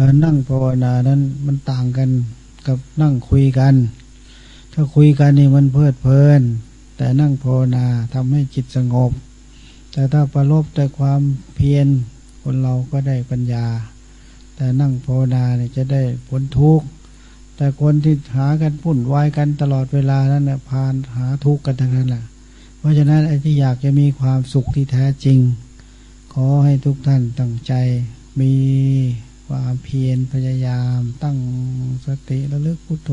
การนั่งภาวนานั้นมันต่างกันกับนั่งคุยกัน ถ้าคุยกันนี่มันเพลิดเพลิน แต่นั่งภาวนาทำให้จิตสงบ แต่ถ้าประลบแต่ความเพียรคนเราก็ได้ปัญญา แต่นั่งภาวนาเนี่ยจะได้พ้นทุกข์แต่คนที่หากันพุ่นวายกันตลอดเวลานั้นนะพานหาทุกข์กันทั้งนั้นแหละเพราะฉะนั้นไอ้ที่อยากจะมีความสุขที่แท้จริง ขอให้ทุกท่านตั้งใจมี ความเพียรพยายามตั้งสติระลึกพุโทโธ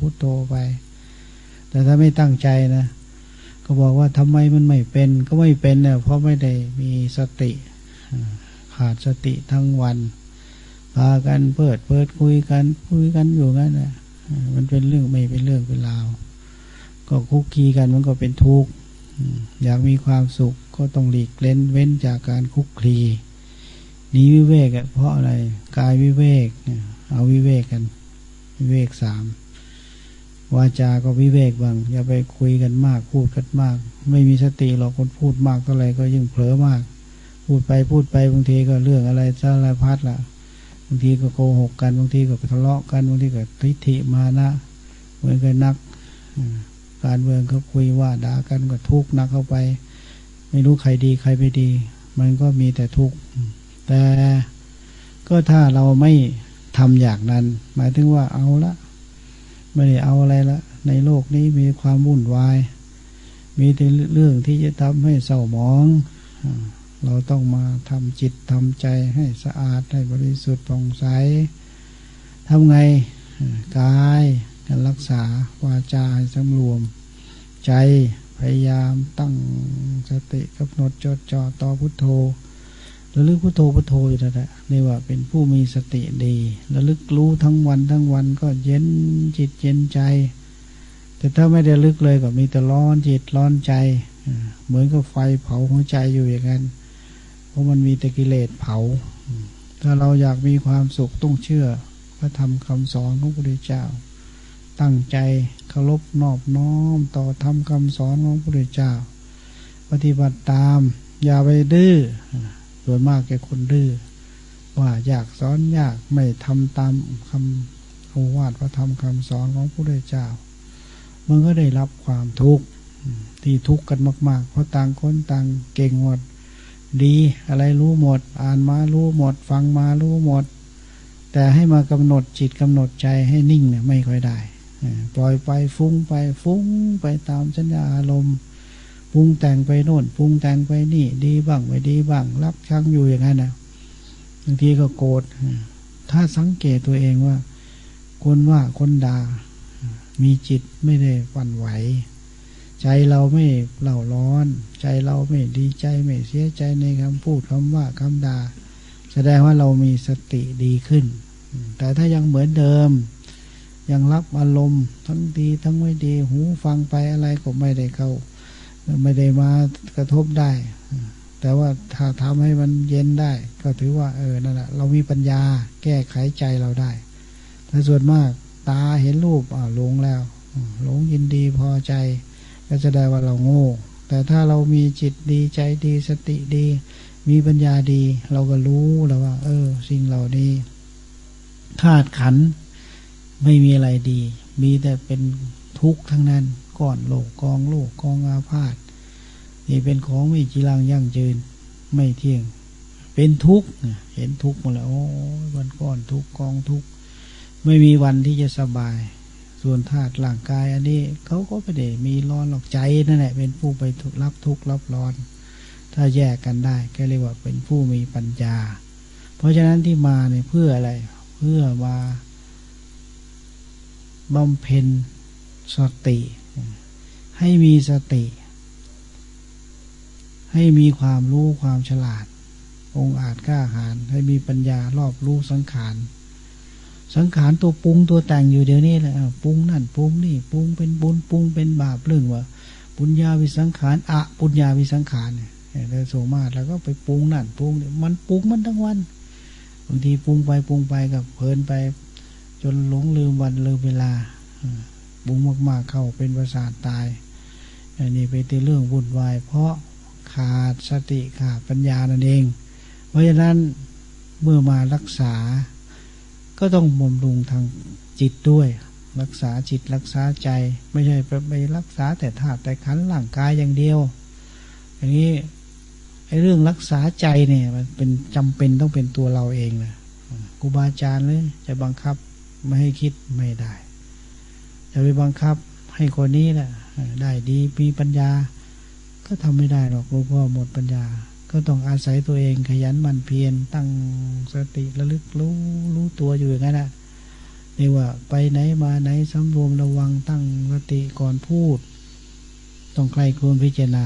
พุโทโธไป แต่ถ้าไม่ตั้งใจนะ ก็บอกว่าทำไมมันไม่เป็น ก็ไม่เป็นเนี่ยเพราะไม่ได้มีสติ ขาดสติทั้งวันพากันเปิดเปิดคุยกันคุยกันอยู่งั้นนะมันเป็นเรื่องไม่เป็นเรื่องเป็นราว ก็คุกคีกันมันก็เป็นทุกข์อยากมีความสุขก็ต้องหลีกเล่นเว้นจากการคุกคี หนีวิเวกเพราะอะไร กายวิเวกเอาวิเวกกัน วิเวกสามวาจาก็วิเวกบางอย่าไปคุยกันมาก พูดกันมาก ไม่มีสติหรอกคนพูดมากเท่าไรก็ยิ่งเผลอมาก พูดไปพูดไปบางทีก็เรื่องอะไรสารพัดละบางทีก็โกหกกันบางทีก็ทะเลาะกันบางทีก็ทิฐิมานะเหมือนกันนัก การเมืองเขาคุยว่าด่ากันก็ทุกข์นักเข้าไป ไม่รู้ใครดีใครไม่ดี มันก็มีแต่ทุกข์ แต่ก็ถ้าเราไม่ทำอย่างนั้น หมายถึงว่าเอาละ ไม่ได้เอาอะไรละ ในโลกนี้มีความวุ่นวาย มีแต่เรื่องที่จะทำให้เศร้าหมอง เราต้องมาทำจิตทำใจให้สะอาดให้บริสุทธิ์ผ่องใสทำไงกายการรักษาวาจาให้สำรวม ใจพยายามตั้งสติกำหนดจดจ่อต่อพุทโธ ระลึกพุทโธพุทโธอยู่นั่นแหละนี่ว่าเป็นผู้มีสติดีระลึกรู้ทั้งวันทั้งวันก็เย็นจิตเย็นใจ แต่ถ้าไม่ได้ลึกเลยก็มีแต่ร้อนจิตร้อนใจ เหมือนกับไฟเผาหัวใจอยู่อย่างนั้น เพราะมันมีแตะกิเลสเผา ถ้าเราอยากมีความสุขต้องเชื่อพระธรรมคำสอนของพระพุทธเจ้า ตั้งใจเคารพนอบน้อมต่อธรรมคำสอนของพระพุทธเจ้า ปฏิบัติตาม อย่าไปดื้อ โดยมากแกคนดื้อว่าอยากสอนยากไม่ทำตามคำโอวาทพระธรรมคำสอนของพระพุทธเจ้า มันก็ได้รับความทุกข์ที่ทุกข์กันมาก ๆ เพราะต่างคนต่างเก่งหมดดีอะไรรู้หมด อ่านมารู้หมด ฟังมารู้หมด แต่ให้มากำหนดจิตกำหนดใจให้นิ่งเนี่ยไม่ค่อยได้ ปล่อยไปฟุ้งไปฟุ้งไปตามสัญญาอารมณ์ ปรุงแต่งไปโน่นปรุงแต่งไปนี่ ดีบ้างไม่ดีบ้าง รับชังอยู่อย่างนั้นนะบางทีก็โกรธถ้าสังเกตตัวเองว่า คนว่าคนด่ามีจิตไม่ได้วันไหว ใจเราไม่เล่าร้อน ใจเราไม่ดีใจไม่เสียใจในคำพูดคำว่าคำด่าแสดงว่าเรามีสติดีขึ้น แต่ถ้ายังเหมือนเดิม ยังรับอารมณ์ทั้งดีทั้งไม่ดี หูฟังไปอะไรก็ไม่ได้เข้า ไม่ได้มากระทบได้ แต่ว่าถ้าทำให้มันเย็นได้ ก็ถือว่า เออนั่นแหละเรามีปัญญาแก้ไขใจเราได้ถ้าส่วนมากตาเห็นรูปอ่าหลงแล้วหลงยินดีพอใจ ก็จะได้ว่าเราโง่ แต่ถ้าเรามีจิตดีใจดีสติดี มีปัญญาดี เราก็รู้แล้วว่า เออ สิ่งเหล่านี้ธาตุขันไม่มีอะไรดี มีแต่เป็นทุกข์ทั้งนั้น ก้อนโลกกองโลกกองอาพาธนี่เป็นของไม่จีรังยั่งยืนไม่เที่ยง เป็นทุกข์เห็นทุกข์หมดแล้วโอ้วันก้อนทุกข์กองทุกข์ไม่มีวันที่จะสบาย ส่วนธาตุร่างกาย อันนี้เขาก็ไม่ได้มีร้อนหรอกใจนั่นแหละเป็นผู้ไปรับทุกข์รับร้อน ถ้าแยกกันได้ก็เรียกว่าเป็นผู้มีปัญญา เพราะฉะนั้นที่มาเนี่ยเพื่ออะไร เพื่อมาบำเพ็ญสติ ให้มีสติ ให้มีความรู้ความฉลาด องอาจกล้าหาญให้มีปัญญารอบรู้สังขาร สังขารตัวปรุงตัวแต่งอยู่เดี๋ยวนี้แหละปรุงนั่นปรุงนี่ปรุงเป็นบุญปรุงเป็นบาปเรื่องว่าปุญญาวิสังขารอะปุญญาวิสังขารเนี่ยเราโสมาแล้วก็ไปปรุงนั่นปรุงเนี่ยมันปรุงมันทั้งวันบางทีปรุงไปปรุงไปกับเพลินไป จนหลงลืมวันลืมเวลาบุ้งมากๆเข้าเป็นประสาทตาย อันนี้เป็นเรื่องวุ่นวายเพราะขาดสติขาดปัญญานั่นเอง เพราะฉะนั้นเมื่อมารักษา ก็ต้องบำรุงทางจิตด้วย รักษาจิตรักษาใจ ไม่ใช่ไปรักษาแต่ธาตุแต่ขันธ์ร่างกายอย่างเดียว อย่างนี้ไอ้เรื่องรักษาใจเนี่ยมันเป็นจำเป็นต้องเป็นตัวเราเองนะครูบาอาจารย์เลยจะบังคับไม่ให้คิดไม่ได้ จะไปบังคับให้คนนี้แหละ ได้ดีมีปัญญา ก็ทำไม่ได้หรอกหลวงพ่อหมดปัญญา ก็ต้องอาศัยตัวเองขยันมั่นเพียรตั้งสติระลึกรู้รู้ตัวอยู่อย่างนั้นนะนี่ว่าไปไหนมาไหนสำรวมระวังตั้งสติก่อนพูด ต้องใครควรพิจารณา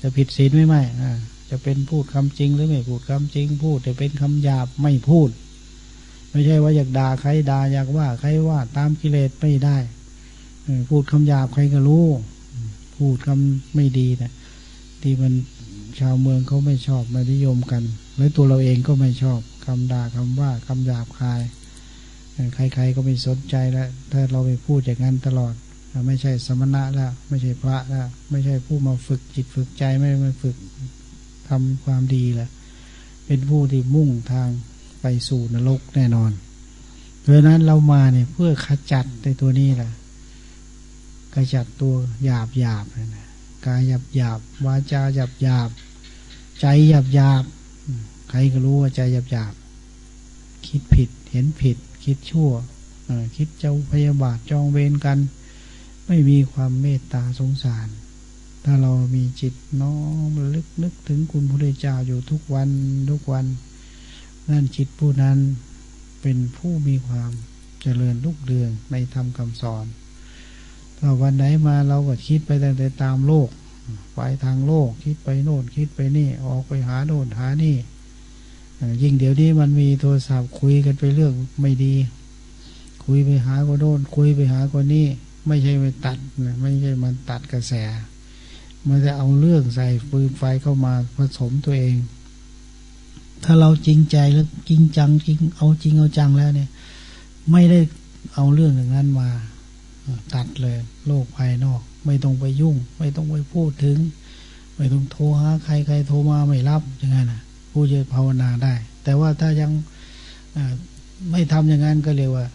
จะผิดศีลไม่ไม่จะเป็นพูดคำจริงหรือไม่พูดคำจริง พูดแต่เป็นคำหยาบไม่พูด ไม่ใช่ว่าอยากด่าใครด่าอยากว่าใครว่าตามกิเลสไม่ได้ พูดคำหยาบใครก็รู้ พูดคำไม่ดีนะที่มันชาวเมืองเขาไม่ชอบไม่นิยมกัน และตัวเราเองก็ไม่ชอบคำด่าคำว่าคำหยาบคายใครๆก็ไม่สนใจแล้วถ้าเราไปพูดอย่างนั้นตลอด ไม่ใช่สมณะแล้ว ไม่ใช่พระแล้ว ไม่ใช่ผู้มาฝึกจิตฝึกใจไม่ไมาฝึกทำความดีแล้วเป็นผู้ที่มุ่งทางไปสู่นรกแน่นอนเพราะนั้นเรามาเนี่ยเพื่อขจัดในตัวนี้แหละ ขจัดตัวหยาบหยาบนะนะกายหยาบหยาบวาจาหยาบหยาบใจหยาบหยาบใครก็รู้ว่าใจหยาบหยาบคิดผิดเห็นผิด คิดชั่วคิดเจ้าพยาบาทจองเวรกัน ไม่มีความเมตตาสงสาร ถ้าเรามีจิตน้อมระลึกนึกถึงคุณพระเจ้าอยู่ทุกวันทุกวัน นั่นจิตผู้นั้นเป็นผู้มีความเจริญลุกเรืองในธรรมคำสอน ถ้าวันไหนมาเราก็คิดไปแต่แต่ตามโลก ไปทางโลก คิดไปโน่นคิดไปนี่ ออกไปหาโน่นหานี่ยิ่งเดี๋ยวนี้มันมีโทรศัพท์คุยกันไปเรื่องไม่ดี คุยไปหาคนโน่นคุยไปหาคนนี้ไม่ใช่ไปตัดนะไม่ใช่มันตัดกระแส มันจะเอาเรื่องใส่ปืนไฟเข้ามาผสมตัวเอง ถ้าเราจริงใจแล้วจริงจังจริงเอาจริงเอาจังแล้วเนี่ย ไม่ได้เอาเรื่องอย่างนั้นมา ตัดเลย โลกภายนอก ไม่ต้องไปยุ่ง ไม่ต้องไปพูดถึง ไม่ต้องโทรหาใครใครโทรมาไม่รับอย่างนั้นนะผู้จะภาวนาได้ แต่ว่าถ้ายังไม่ทำอย่างนั้นก็เรียกว่า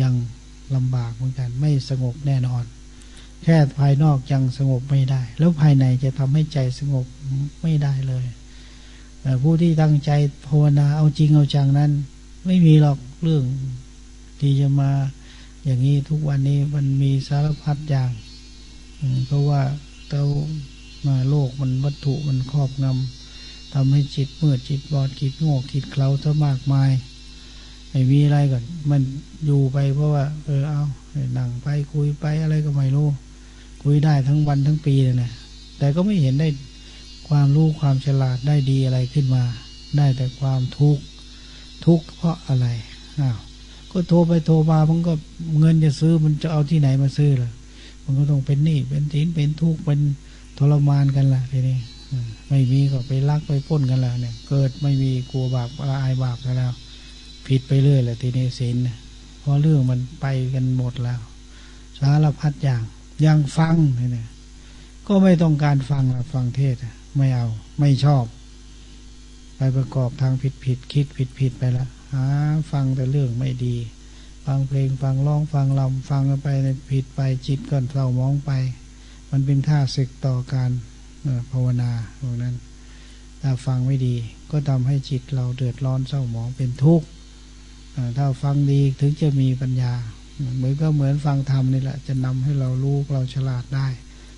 ยังลำบากเหมือนกัน ไม่สงบแน่นอน แค่ภายนอกยังสงบไม่ได้ แล้วภายในจะทำให้ใจสงบไม่ได้เลยผู้ที่ตั้งใจภาวนาเอาจริงเอาจังนั้น ไม่มีหรอกเรื่องที่จะมา อย่างนี้ทุกวันนี้มันมีสารพัดอย่างเพราะว่าเรามาโลกมันวัตถุมันครอบงำทำให้จิตมืดจิตบอดจิตโง่จิตเคล้าซะมากมายไม่มีอะไรก่อนมันอยู่ไปเพราะว่า เออเอาหนังไปคุยไปอะไรก็ไม่รู้ คุยได้ทั้งวันทั้งปีเลยนะแต่ก็ไม่เห็นได้ความรู้ความฉลาดได้ดีอะไรขึ้นมา ได้แต่ความทุกข์ทุกข์เพราะอะไรอ้าว ก็โทรไปโทรมามันก็เงินจะซื้อมันจะเอาที่ไหนมาซื้อล่ะ มันก็ต้องเป็นหนี้เป็นสินเป็นทุกข์เป็นทรมานกันล่ะทีนี้ไม่มีก็ไปลักไปป้นกันล้วเนี่ย เกิดไม่มีกลัวบาปละอายบาปแล้ว ผิดไปเรื่อยแหละทีนี้ศีลน่ะเพราะเรื่องมันไปกันหมดแล้ว สารพัดอย่างยังฟังเนี่ยก็ไม่ต้องการฟังละฟังเทศไม่เอาไม่ชอบ ไปประกอบทางผิดผิดคิดผิดผิดไปและ หาฟังแต่เรื่องไม่ดี ฟังเพลงฟังร้องฟังลำฟังไปในผิดไปจิตก็เศร้ามองไป มันเป็นท่าศึกต่อการภาวนาตรงนั้นถ้าฟังไม่ดีก็ทำให้จิตเราเดือดร้อนเศร้าหมองเป็นทุกข์ถ้าฟังดีถึงจะมีปัญญา เหมือนก็เหมือนฟังธรรมนี่แหละ จะนำให้เรารู้เราฉลาดได้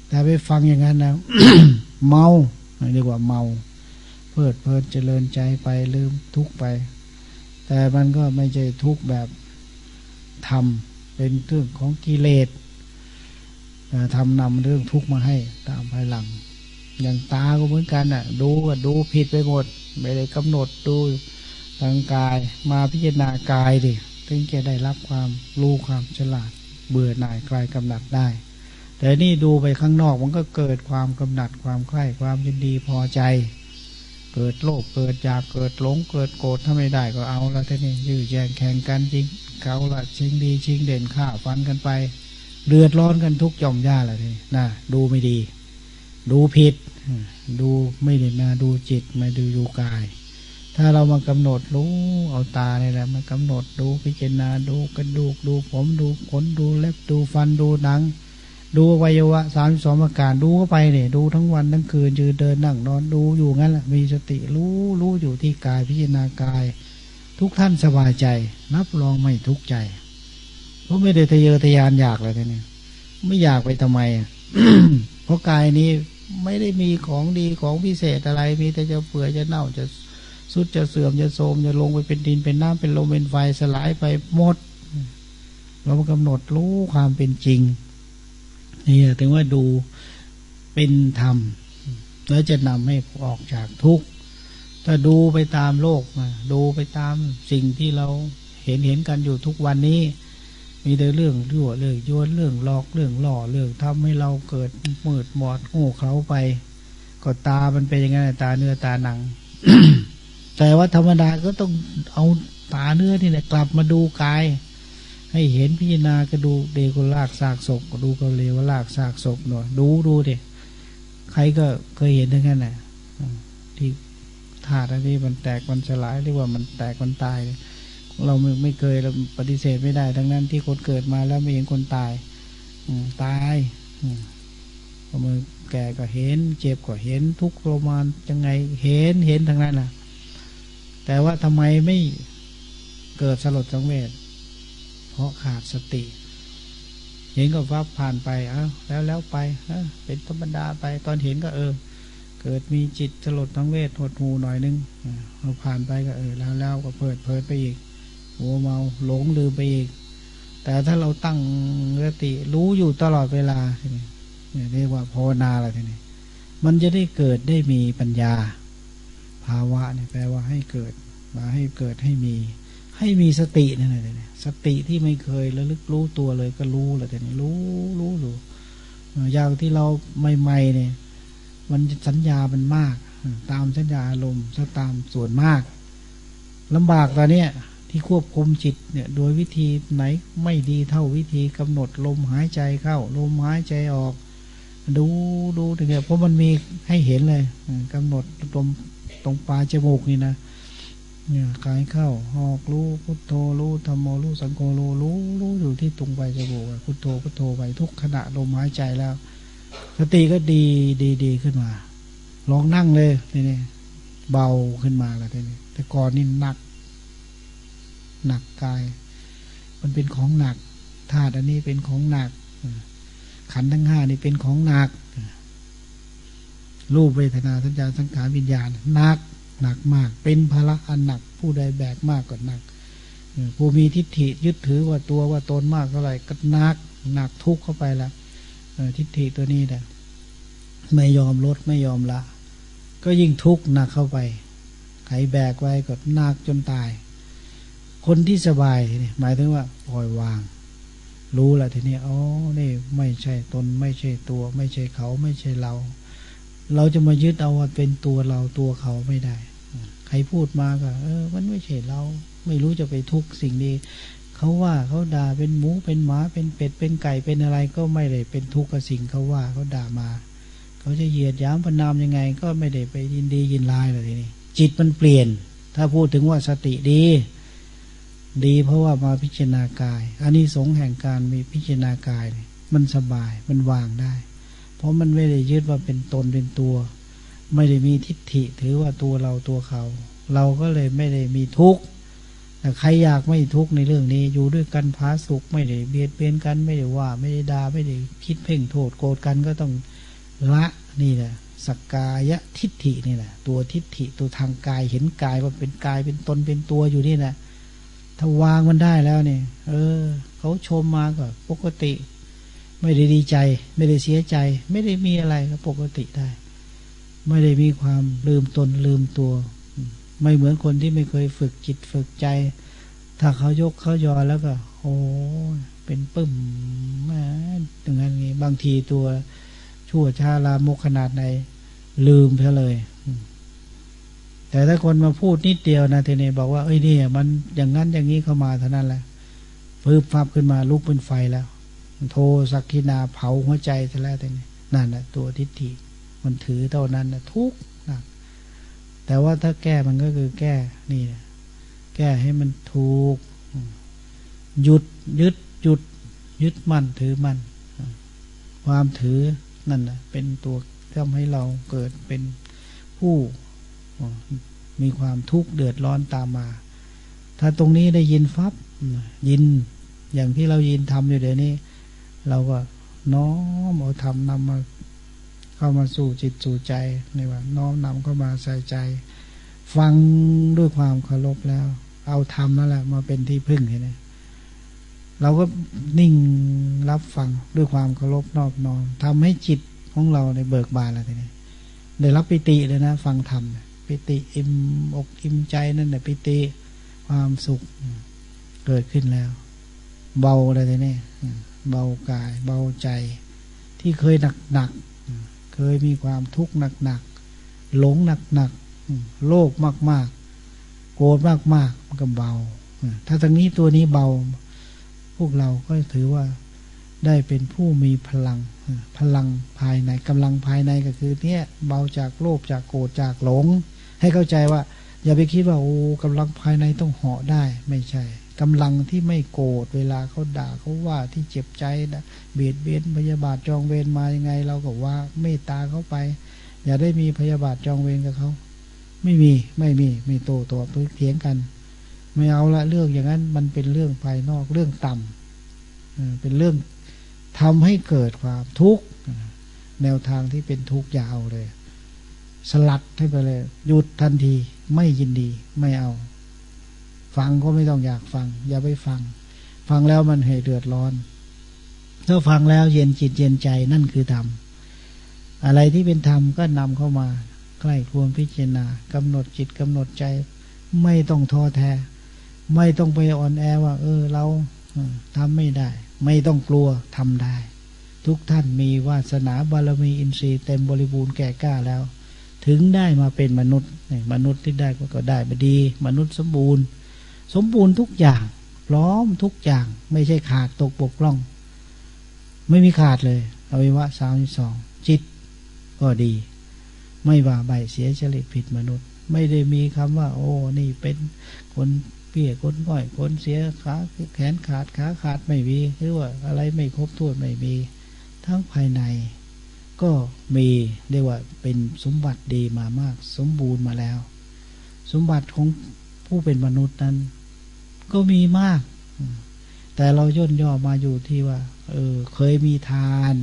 แต่ไปฟังอย่างนั้นนะเมาเรียกว่าเมา เพลิดเพลินเจริญใจไปลืมทุกข์ไป แต่มันก็ไม่ใช่ทุกข์แบบธรรมเป็นเรื่องของกิเลสทำนำเรื่องทุกข์มาให้ตามภายหลัง อย่างตาก็เหมือนกันอะ ดูก็ดูผิดไปหมด ไม่ได้กำหนดดูทางกายมาพิจารณากายดิถึงจะได้รับความรู้ความฉลาด เบื่อหน่ายคลายกำหนัดได้ แต่นี่ดูไปข้างนอกมันก็เกิดความกำหนัดความใคร่ความยินดีพอใจ เกิดโลภเกิดอยากเกิดหลงเกิดโกรธถ้าไม่ได้ก็เอาละทีนี้ยื้อแย่งแข่งกันจริงเขาละชิงดีชิงเด่นฆ่าฟันกันไปเดือดร้อนกันทุกย่อมย่าละทีนี้นะดูไม่ดี ดูผิด ดูไม่ได้มาดูจิตมาดูดูกาย ถ้าเรามากำหนดรู้เอาตาเนี่ยแหละมากำหนดดูพิจารณาดูกระดูกดูผมดูขนดูเล็บดูฟันดูหนัง ดูวัยวะสามสองอาการดูเข้าไปเนี่ยดูทั้งวันทั้งคืนยืนเดินนั่งนอนดูอยู่งั้นแหละมีสติรู้รู้อยู่ที่กายพิจารณากาย ทุกท่านสบายใจ รับรองไม่ทุกข์ใจ เพราะไม่ได้ทะเยอทะยานอยากเลยทีนี้ไม่อยากไปทำไมเพราะกายนี้ไม่ได้มีของดีของพิเศษอะไร มีแต่จะเปื่อยจะเน่าจะสุดจะเสื่อมจะโทมจะลงไปเป็นดินเป็นน้ำเป็นลมเป็นไฟสลายไปหมด เรามากำหนดรู้ความเป็นจริง นี่ถึงว่าดูเป็นธรรม แล้วจะนำให้ออกจากทุกข์ถ้าดูไปตามโลกมาดูไปตามสิ่งที่เราเห็นเห็นกันอยู่ทุกวันนี้ มีแต่เรื่องยั่วเรื่องยนเรื่องหลอกเรื่องหล่อเรื่องทำให้เราเกิดมืดหมอดโง่เขาไป ก็ตามันเป็นอย่างนั้นตาเนื้อตาหนัง แต่ว่าธรรมดาก็ต้องเอาตาเนื้อนี่แหละกลับมาดูกาย ให้เห็นพิจารณากระดูเดกลากซากศพกระดูกเลวลากซากศพหน่อยดูดูดิใครก็เคยเห็นทั้งนั้นแหละที่ธาตุอันนี้มันแตกมันสลายเรียกว่ามันแตกมันตาย เราไม่ไม่เคยเราปฏิเสธไม่ได้ทั้งนั้นที่คนเกิดมาแล้วไม่เห็นคนตายอืตายอพอมือแก่ก็เห็น เจ็บก็เห็นทุกข์ทรมานยังไงเห็นเห็นทั้งนั้นน่ะแต่ว่าทำไมไม่เกิดสลดสังเวช เพราะขาดสติ เห็นก็วับผ่านไปเอ้าแล้วแล้วไปเเป็นธรรมดาไปตอนเห็นก็เออ เกิดมีจิตสลดสังเวชหดหูหน่อยนึงอ่าเราผ่านไปก็เออ แล้วแล้วก็เพิดเพลิดไปอีกหัวเมาหลงลืมไปอีก แต่ถ้าเราตั้งสติรู้อยู่ตลอดเวลาเนี่ยเรียกว่าภาวนาอะไรทีนี้มันจะได้เกิดได้มีปัญญา ภาวะเนี่ยแปลว่าให้เกิดมาให้เกิดให้มี ให้มีสตินั่นแหละเนี่ย สติที่ไม่เคยระลึกรู้ตัวเลยก็รู้แหละแต่นี่รู้รู้รู้เอ่อย่างที่เราใหม่ๆเนี่ย มันสัญญามันมาก ตามสัญญาอารมณ์ซะตามส่วนมากลำบากตอนเนี้ยที่ควบคุมจิตเนี่ย โดยวิธีไหนไม่ดีเท่าวิธีกำหนดลมหายใจเข้า ลมหายใจออก ดูดูถึงเนี่ยเพราะมันมีให้เห็นเลยกำหนดตรงตรงปลายจมูกนี่นะ เนี่ยกายเข้าออกรู้พุทโธรู้ธรรมโมรู้สังโฆรู้รู้รู้อยู่ที่ตรงปลายจมูกพุทโธพุทโธไปทุกขณะลมหายใจแล้ว สติก็ดีดีดีขึ้นมา ลองนั่งเลยทีนี้เบาขึ้นมาแล้วทีนี้แต่ก่อนนี่หนัก หนักกาย มันเป็นของหนักธาตุอันนี้เป็นของหนัก ขันทั้งห้านี่เป็นของหนักรูปเวทนาสัญญาสังขารวิญญาณหนัก หนักมาก เป็นภาระอันหนัก ผู้ใดแบกมากก็หนักผู้มีทิฏฐิยึดถือว่าตัวว่าตนมากเท่าไหร่ก็หนักหนักทุกข์เข้าไปแล้วทิฏฐิตัวนี้แหละไม่ยอมลดไม่ยอมละ ก็ยิ่งทุกข์หนักเข้าไปใครแบกไว้ก็หนักจนตาย คนที่สบายนี้หมายถึงว่าปล่อยวาง รู้แล้วทีนี้อ๋อนี่ไม่ใช่ตนไม่ใช่ตัว ไม่ใช่เขาไม่ใช่เรา เราจะมายึดเอาว่าเป็นตัวเราตัวเขาไม่ได้ ใครพูดมาก็ เออ มันไม่ใช่เรา ไม่รู้จะไปทุกสิ่งนี้เขาว่าเขาด่าเป็นหมูเป็นหมาเป็นเป็ดเป็นไก่เป็นอะไรก็ไม่ได้เป็นทุกข์กับสิ่งเขาว่าเขาด่ามา เขาจะเหยียดหยามประนามยังไง ก็ไม่ได้ไปยินดียินร้ายเลยทีนี้จิตมันเปลี่ยน ถ้าพูดถึงว่าสติดี ดีเพราะว่ามาพิจารณากายอันนี้สงแห่งการมีพิจารณากาย มันสบายมันวางได้ ราะมันไม่ได้ยึดว่าเป็นตนเป็นตัว ไม่ได้มีทิฏฐิถือว่าตัวเราตัวเขา เราก็เลยไม่ได้มีทุกข์แต่ใครอยากไม่ทุกข์ในเรื่องนี้ อยู่ด้วยกันพาสุขไม่ได้เบียดเบียนกันไม่ได้ว่า ไม่ได้ด่าไม่ได้คิดเพ่งโทษโกรธกันก็ต้องละนี่แหละสักกายะทิฏฐินี่แหละตัวทิฏฐิตัวทางกายเห็นกายว่าเป็นกายเป็นตนเป็นตัวอยู่นี่แหละถ้าวางมันได้แล้วเนี่ยเออเขาชมมาก็ปกติ ไม่ได้ดีใจ ไม่ได้เสียใจ ไม่ได้มีอะไรก็ปกติได้ ไม่ได้มีความลืมตนลืมตัว ไม่เหมือนคนที่ไม่เคยฝึกจิตฝึกใจ ถ้าเขายกเขายอแล้วก็ โอ้เป็นปึ้มแหมาอย่างนั้นงี้บางทีตัวชั่วช้าลามกขนาดไหนลืมไปเลย แต่ถ้าคนมาพูดนิดเดียวนะทีนี้บอกว่าเอ้ยนี่มันอย่างนั้นอย่างนี้เข้ามาเท่านั้นแหละฟืบฟับขึ้นมาลุกเป็นไฟแล้ว โทสักกินาเผาหัวใจซะแล้วทีนี้นั่นแหละตัวทิฏฐิมันถือเท่านั้นนะทุกข์นักแต่ว่าถ้าแก้มันก็คือแก้นี่นะแก้ให้มันถูก หยุดยึดหยุด ยึดมั่นถือมั่นความถือนั่นนะเป็นตัวทำให้เราเกิดเป็นผู้มีความทุกข์เดือดร้อนตามมา ถ้าตรงนี้ได้ยินฟับยินอย่างที่เรายินทำอยู่เดี๋ยวนี้ เราก็น้อมเอาธรรมนำมาเข้ามาสู่จิตสู่ใจในว่า น้อมนำเข้ามาใส่ใจ ฟังด้วยความเคารพแล้ว เอาธรรมนั่นแหละมาเป็นที่พึ่งเห็นไหมเราก็นิ่งรับฟังด้วยความเคารพนอบน้อมทำให้จิตของเราในเบิกบานอะไรทีนี้ได้รับปิติเลยนะ ฟังธรรมปิติอิ่มอกอิ่มใจนั่นแหละปิติความสุขเกิดขึ้นแล้ว เบาอะไรทีนี้ เบากาย เบาใจ ที่เคยหนักหนักเคยมีความทุกข์หนักหนักหลงหนักหนักโลภมากมากโกรธมากมากมันก็เบา ถ้าทางนี้ตัวนี้เบา พวกเราก็ถือว่าได้เป็นผู้มีพลัง พลังภายในกำลังภายในก็คือ เนี่ยเบาจากโลภจากโกรธจากหลง ให้เข้าใจว่า อย่าไปคิดว่าโอ้กำลังภายในต้องเหาะได้ไม่ใช่ กำลังที่ไม่โกรธเวลาเขาด่าเขาว่าที่เจ็บใจนะเบียดเบียนพยาบาทจองเวรมายังไง เราก็ว่าเมตตาเขาไป อย่าได้มีพยาบาทจองเวรกับเขาไม่มีไม่มีไม่โตตัวเถียงกัน ไม่เอาละเรื่องอย่างนั้นมันเป็นเรื่องภายนอกเรื่องต่ำเป็นเรื่องทำให้เกิดความทุกข์แนวทางที่เป็นทุกข์ยาวเลย สลัดให้ไปเลยหยุดทันทีไม่ยินดีไม่เอา ฟังก็ไม่ต้องอยากฟัง อย่าไปฟัง ฟังแล้วมันให้เดือดร้อนถ้าฟังแล้วเย็นจิตเย็นใจนั่นคือธรรมอะไรที่เป็นธรรมก็นำเข้ามา ใกล้ควรพิจารณากำหนดจิตกำหนดใจ ไม่ต้องท้อแท้ ไม่ต้องไปอ่อนแอว่า เออเราทำไม่ได้ ไม่ต้องกลัวทำได้ ทุกท่านมีวาสนาบารมีอินทรีย์เต็มบริบูรณ์แก่กล้าแล้ว ถึงได้มาเป็นมนุษย์มนุษย์ที่ได้ก็ได้มาดี มนุษย์สมบูรณ์ สมบูรณ์ทุกอย่าง พร้อมทุกอย่าง ไม่ใช่ขาดตกบกพร่อง ไม่มีขาดเลยอวัยวะสามสองจิตก็ดี ไม่ว่าใบเสียฉลิตผิดมนุษย์ ไม่ได้มีคำว่า โอ้นี่เป็นคนเปี้ยคนง่อยคนเสียขาแขนขาดขาขาดไม่มีหรือว่าอะไรไม่ครบถ้วนไม่มี ทั้งภายใน ก็มีเรียกว่าเป็นสมบัติดีมามาก สมบูรณ์มาแล้ว สมบัติของผู้เป็นมนุษย์นั้น ก็มีมาก แต่เราย่นย่อมาอยู่ที่ว่า เออ เคยมีทาน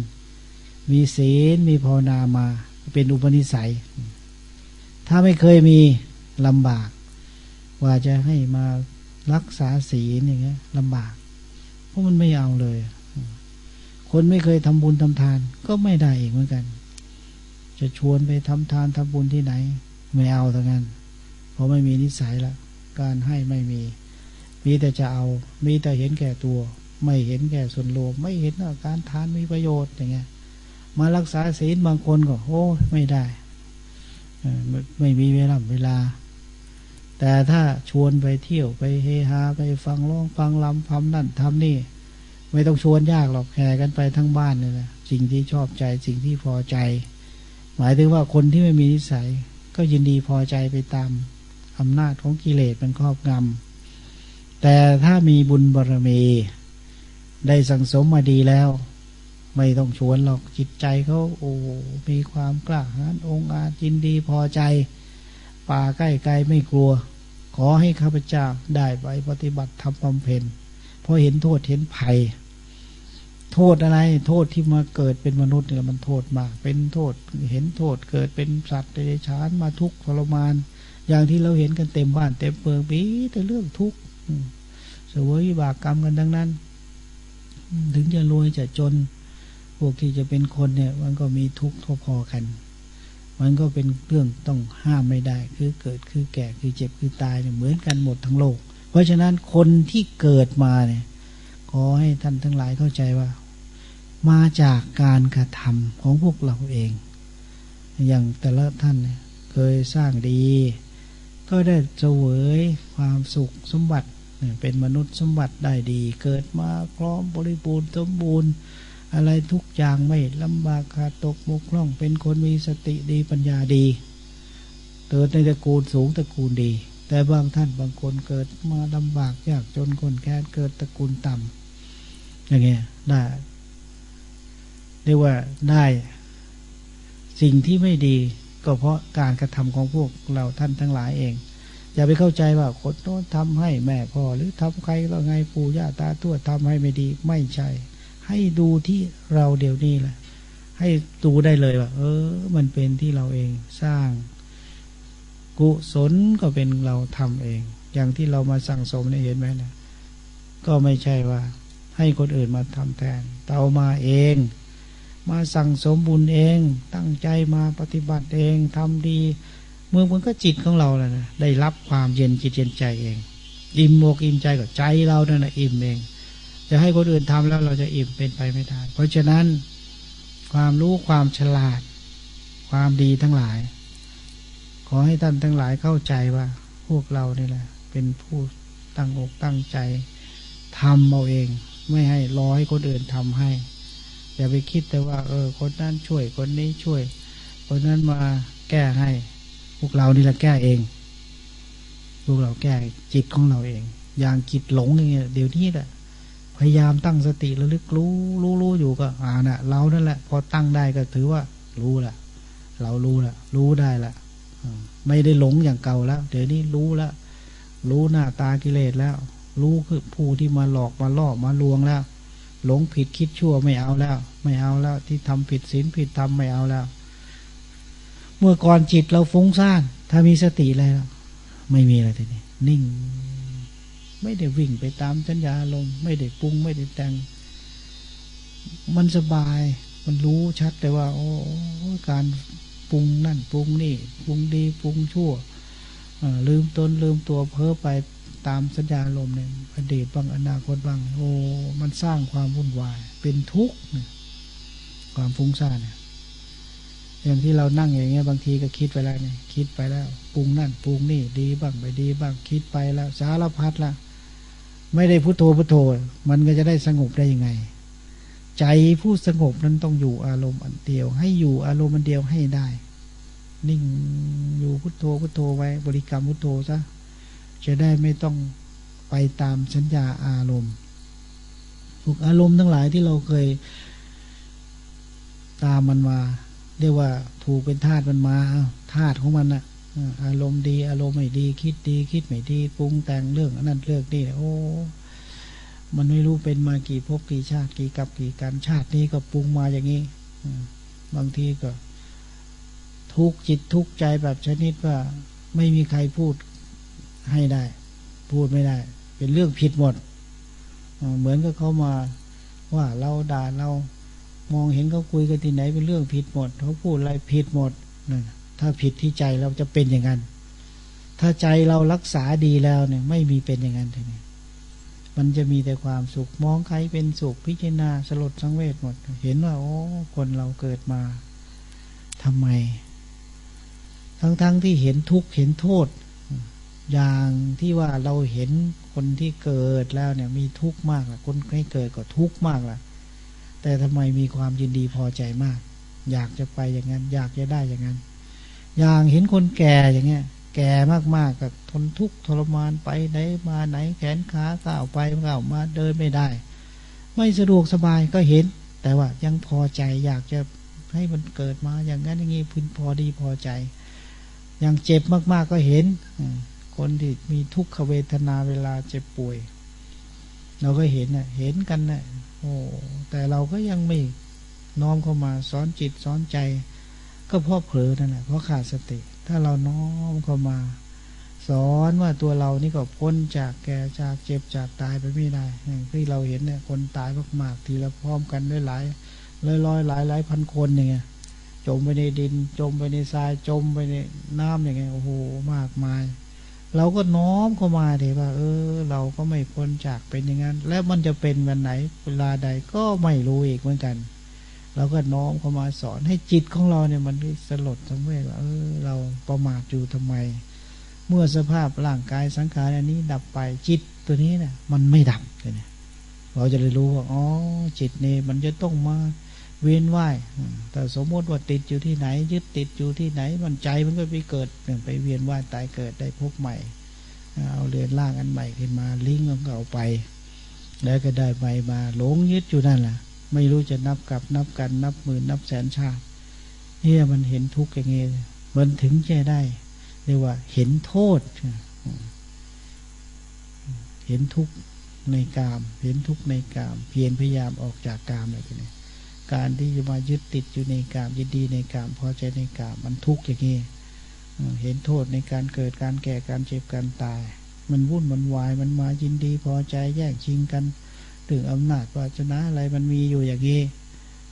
มีศีล มีภาวนามา เป็นอุปนิสัย ถ้าไม่เคยมีลำบาก ว่าจะให้มารักษาศีลอย่างเงี้ยลำบาก เพราะมันไม่เอาเลย คนไม่เคยทำบุญทำทาน ก็ไม่ได้เองเหมือนกัน จะชวนไปทำทานทำบุญที่ไหน ไม่เอาทั้งนั้น เพราะไม่มีนิสัยละการให้ไม่มี มีแต่จะเอา มีแต่เห็นแก่ตัว ไม่เห็นแก่ส่วนรวม ไม่เห็นว่าการทานมีประโยชน์อย่างเงี้ย มารักษาศีลบางคนก็โอ้ไม่ได้ไม่มีเวลาเวลา แต่ถ้าชวนไปเที่ยวไปเฮฮาไปฟังร้องฟังลำทำนั่นทำนี่ ไม่ต้องชวนยากหรอกแห่กันไปทั้งบ้านเลยนะสิ่งที่ชอบใจสิ่งที่พอใจ หมายถึงว่าคนที่ไม่มีนิสัย ก็ยินดีพอใจไปตามอำนาจของกิเลสเป็นครอบงำ แต่ถ้ามีบุญบารมี ได้สังสมมาดีแล้ว ไม่ต้องชวนหรอกจิตใจเขาโอ้มีความกล้าหาญองอาจยินดีพอใจ ป่าใกล้ไกลไม่กลัว ขอให้ข้าพเจ้าได้ไปปฏิบัติทำบำเพ็ญเพราะเห็นโทษเห็นภัย โทษอะไร โทษที่มาเกิดเป็นมนุษย์เนี่ยมันโทษมาก เป็นโทษเห็นโทษเกิดเป็นสัตว์เดรัจฉานมาทุกข์ทรมาน อย่างที่เราเห็นกันเต็มบ้านเต็มเมืองปีแต่เรื่องทุกข์ สวยบากกรรมกันดังนั้น ถึงจะรวยจะจน พวกที่จะเป็นคนเนี่ย มันก็มีทุกข์พอๆกัน มันก็เป็นเรื่องต้องห้ามไม่ได้ คือเกิดคือแก่คือเจ็บคือตายเนี่ยเหมือนกันหมดทั้งโลก เพราะฉะนั้นคนที่เกิดมาเนี่ยขอให้ท่านทั้งหลายเข้าใจว่า มาจากการกระทำของพวกเราเอง อย่างแต่ละท่านเนี่ยเคยสร้างดี ก็ได้เสวยความสุขสมบัติ เป็นมนุษย์สมบัติได้ดี เกิดมาพร้อมบริบูรณ์สมบูรณ์ อะไรทุกอย่างไม่ลำบากขาดตกบกพร่อง เป็นคนมีสติดีปัญญาดีเกิดในตระกูลสูงตระกูลดี แต่บางท่านบางคนเกิดมาลำบากยากจนคนแค้นเกิดตระกูลต่ำอย่างเงี้ยได้เรียกว่าได้สิ่งที่ไม่ดีก็เพราะการกระทำของพวกเราท่านทั้งหลายเอง อย่าไปเข้าใจว่าคนโน้นทำให้แม่พ่อ หรือทำใครแล้วไงปู่ย่าตาทวดทำให้ไม่ดีไม่ใช่ ให้ดูที่เราเดี๋ยวนี้แหละให้ดูได้เลยว่า เออ มันเป็นที่เราเองสร้าง กุศลก็เป็นเราทำเอง อย่างที่เรามาสั่งสมเนี่ยเห็นไหมนะก็ไม่ใช่ว่า ให้คนอื่นมาทำแทนเรามาเองมาสั่งสมบุญเอง ตั้งใจมาปฏิบัติเองทำดี เมื่อมันก็จิตของเราแหละนะได้รับความเย็นจิตเย็นใจเอง อิ่มอกอิ่มใจกับใจเรานั่นแหะอิ่มเอง จะให้คนอื่นทำแล้วเราจะอิ่มเป็นไปไม่ได้เพราะฉะนั้นความรู้ความฉลาด ความดีทั้งหลาย ขอให้ท่านทั้งหลายเข้าใจว่า พวกเรานี่แหละ เป็นผู้ตั้งอกตั้งใจทำเอาเอง ไม่ให้รอให้คนอื่นทำให้ อย่าไปคิดแต่ว่า เออ คนนั้นช่วยคนนี้ช่วย คนนั้นมาแก้ให้ พวกเรานี่แหละแก้เอง พวกเราแก้จิตของเราเอง อย่างจิตหลงอย่างเงี้ยเดี๋ยวนี้แหละพยายามตั้งสติระลึกรู้รู้รู้อยู่ก็อ่านะ่ะเรานั่นแหละ พอตั้งได้ก็ถือว่า รู้ละเรารู้ละรู้ได้ละไม่ได้หลงอย่างเก่าแล้ว เดี๋ยวนี้รู้แล้วรู้หน้าตากิเลสแล้ว รู้คือผู้ที่มาหลอกมาล่อมาลวงแล้ว หลงผิดคิดชั่วไม่เอาแล้ว ไม่เอาแล้ว ที่ทำผิดศีลผิดธรรมไม่เอาแล้ว เมื่อก่อนจิตเราฟุ้งซ่าน ถ้ามีสติอะไรแล้วไม่มีอะไรทีนี้นิ่ง ไม่ได้วิ่งไปตามสัญญาลมไม่ได้ปรุงไม่ได้แต่ง มันสบาย มันรู้ชัดแต่ว่า โอ้การปรุงนั่นปรุงนี่ปรุงดีปรุงชั่วลืมตนลืมตัวเพ้อไปตามสัญญาลมเนี่ยอดีตบางอนาคตบาง โอ้ มันสร้างความวุ่นวาย เป็นทุกข์ความฟุ้งซ่านเนี่ย อย่างที่เรานั่งอย่างเงี้ยบางทีก็คิดไปแล้วเนี่ยคิดไปแล้วปรุงนั่นปรุงนี่ดีบ้างไปดีบ้างคิดไปแล้ว สารพัดละไม่ได้พุโทโธพุโทโธ มันก็จะได้สงบได้ยังไง ใจผู้สงบนั้นต้องอยู่อารมณ์อันเดียว ให้อยู่อารมณ์อันเดียวให้ได้ นิ่งอยู่พุโทโธพุโทโธไว้ บริกรรมพุโทโธซะจะได้ไม่ต้องไปตามสัญญาอารมณ์พวกอารมณ์ทั้งหลายที่เราเคยตามมันมา เรียกว่าผูกเป็นธาตุมันมาธาตุของมันนะอารมณ์ดี อารมณ์ไม่ดี คิดดี คิดไม่ดีปรุงแต่งเรื่องนั้นเรื่องนี้โอ้มันไม่รู้เป็นมากี่ภพกี่ชาติกี่กับกี่การชาตินี้ก็ปรุงมาอย่างนี้บางทีก็ ทุกจิตทุกใจแบบชนิดว่า ไม่มีใครพูดให้ได้ พูดไม่ได้ เป็นเรื่องผิดหมดเหมือนกับเขามาว่าเราด่าเรา มองเห็นเขาคุยกันที่ไหนเป็นเรื่องผิดหมดเขาพูดอะไรผิดหมดนั่นถ้าผิดที่ใจเราจะเป็นอย่างนั้น ถ้าใจเรารักษาดีแล้วเนี่ย ไม่มีเป็นอย่างนั้นทีนี้มันจะมีแต่ความสุขมองใครเป็นสุขพิจารณาสลดสังเวชหมด เห็นว่า โอ้คนเราเกิดมาทำไม ทั้งๆทที่เห็นทุกข์เห็นโทษ อย่างที่ว่าเราเห็นคนที่เกิดแล้วเนี่ย มีทุกข์มากละคนให้เกิดก็ทุกข์มากล่ะ แต่ทำไมมีความยินดีพอใจมาก อยากจะไปอย่างนั้น อยากจะได้อย่างนั้น อย่างเห็นคนแก่อย่างเงี้ย แก่มากๆกับทนทุกข์ทรมานไปไหนมาไหนแขนขาก้าวไปก้าวมาเดินไม่ได้ ไม่สะดวกสบายก็เห็น แต่ว่ายังพอใจอยากจะให้มันเกิดมาอย่างนั้นอย่างนี้พึงพอดีพอใจ อย่างเจ็บมากๆก็เห็น คนที่มีทุกขเวทนาเวลาเจ็บป่วย เราก็เห็นน่ะเห็นกันน่ะ โอ้แต่เราก็ยังไม่น้อมเข้ามาสอนจิตสอนใจ ก็เพราะเผลอนั่นแหละเพราะขาดสติ ถ้าเราน้อมเข้ามา สอนว่าตัวเรานี่ก็พ้นจากแก่จากเจ็บจากตายไปไม่ได้ที่เราเห็นเนี่ยคนตายมากๆทีละพร้อมกันด้หลายร้อยร้อยหลายหลายพันคนอย่างเงี้ยจมไปในดิน จมไปในทรายจมไปในน้ำอย่างเงี้ยโอ้โหมากมาย เราก็น้อมเข้ามาเถอะว่า เออ เราก็ไม่พ้นจากเป็นอย่างนั้น แล้วมันจะเป็นวันไหน เวลาใดก็ไม่รู้อีกเหมือนกัน เราก็น้อมเข้ามาสอนให้จิตของเราเนี่ยมันสลดสังเวชว่าเออ เราประมาทอยู่ทำไม เมื่อสภาพร่างกายสังขารอันนี้ดับไปจิตตัวนี้เนี่ยมันไม่ดับเลยเนี่ยเราจะได้รู้ว่าอ๋อจิตนี่มันจะต้องมา เวียนว่ายแต่สมมติว่าติดอยู่ที่ไหน ยึดติดอยู่ที่ไหน มันใจมันก็ไปเกิดไปเวียนว่ายตายเกิดได้พบใหม่ เอาเรือนร่างอันใหม่ขึ้นมาลิงก์ของเอาไป แล้วก็ได้ใบมาหลงยึดอยู่นั่นแหละไม่รู้จะนับกับนับกันนับหมื่นนับแสนชาติเนี่ยมันเห็นทุกข์อย่างเงี้มันถึงจะได้เรียกว่าเห็นโทษ เห็นทุกข์ในกาม เห็นทุกข์ในกาม เพียรพยายามออกจากกามอะไรกันเนี่ย การที่จะมายึดติดอยู่ในกามยินดีในกามพอใจในกามมันทุกข์อย่างนี้เห็นโทษในการเกิดการแก่การเจ็บการตาย มันวุ่นมันวายมันมายินดีพอใจแย่งชิงกัน ถึงอำนาจวาชนะอะไรมันมีอยู่อย่างนี้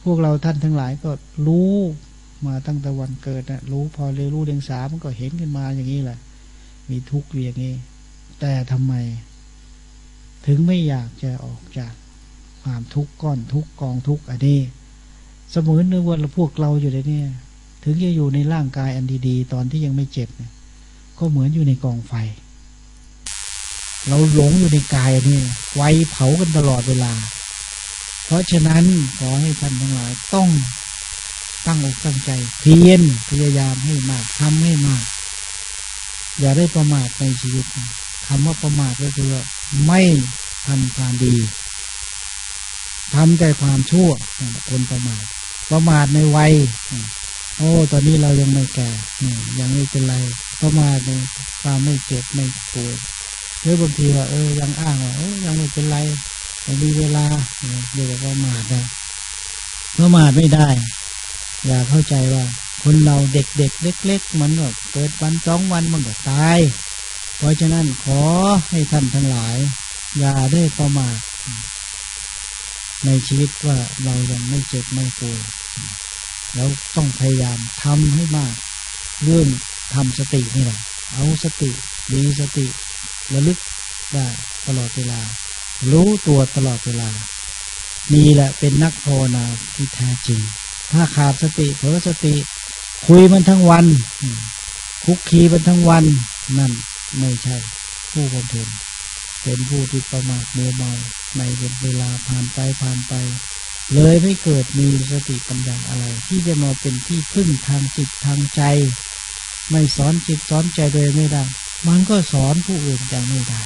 พวกเราท่านทั้งหลายก็รู้มาตั้งแต่วันเกิดนะรู้พอเลยรู้เดียงสามันก็เห็นขึ้นมาอย่างนี้แหละ มีทุกข์อย่างนี้ แต่ทำไม ถึงไม่อยากจะออกจากความทุกข์ก้อนทุกข์กองทุกข์อันนี้ เสมือนว่าพวกเราอยู่ในนี้ถึงจะอยู่ในร่างกายอันดีๆ ตอนที่ยังไม่เจ็บเนี่ยก็เหมือนอยู่ในกองไฟ เราหลงอยู่ในกายอันนี้ไฟเผากันตลอดเวลา เพราะฉะนั้นขอให้ท่านทั้งหลายต้องตั้งอกตั้งใจ เพียรพยายามให้มากทำให้มาก อย่าได้ประมาทในชีวิตคำว่าประมาทก็คือไม่ทำความดีทำแต่ความชั่วคนประมาท ประมาทในวัย โอ้ ตอนนี้เรายังไม่แก่ยังไม่เป็นไรประมาทในความไม่เจ็บไม่ป่วยหรือบางทีว่าเออยังอ้างว่าเออยังไม่เป็นไรยังมีเวลาเดี๋ยวประมาทนะประมาทไม่ได้ อย่าเข้าใจว่า คนเราเด็กๆเล็ก ๆ มันก็เกิดวันสองวันมันก็ตาย เพราะฉะนั้นขอให้ท่านทั้งหลาย อย่าได้ประมาทในชีวิตว่าเรายังไม่เจ็บไม่ป่วย แล้วต้องพยายามทำให้มากเรื่องทำสตินี่แหละเอาสติมีสติระลึกได้ตลอดเวลา รู้ตัวตลอดเวลา นี่แหละเป็นนักภาวนาที่แท้จริง ถ้าขาดสติเผลอสติ คุยมันทั้งวัน คุกคีมันทั้งวันนั่นไม่ใช่ผู้บำเพ็ญเป็นผู้ที่ประมาทเมัวเมาในเวลาผ่านไปผ่านไป เลยไม่เกิดมีสติปัญญาอะไร ที่จะมาเป็นที่พึ่งทางจิตทางใจ ไม่สอนจิตสอนใจโดยไม่ได้ มันก็สอนผู้อื่นอย่างไม่ได้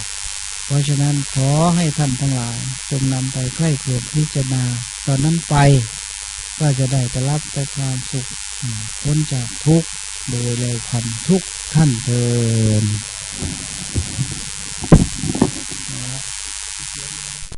เพราะฉะนั้นขอให้ท่านทั้งหลายจงนำไปใกล้เกิดพิจารณา ตอนนั้นไป ก็จะได้จะรับแต่ความสุขพ้นจากทุกข์โดยเลยความทุกข์ท่านเดิน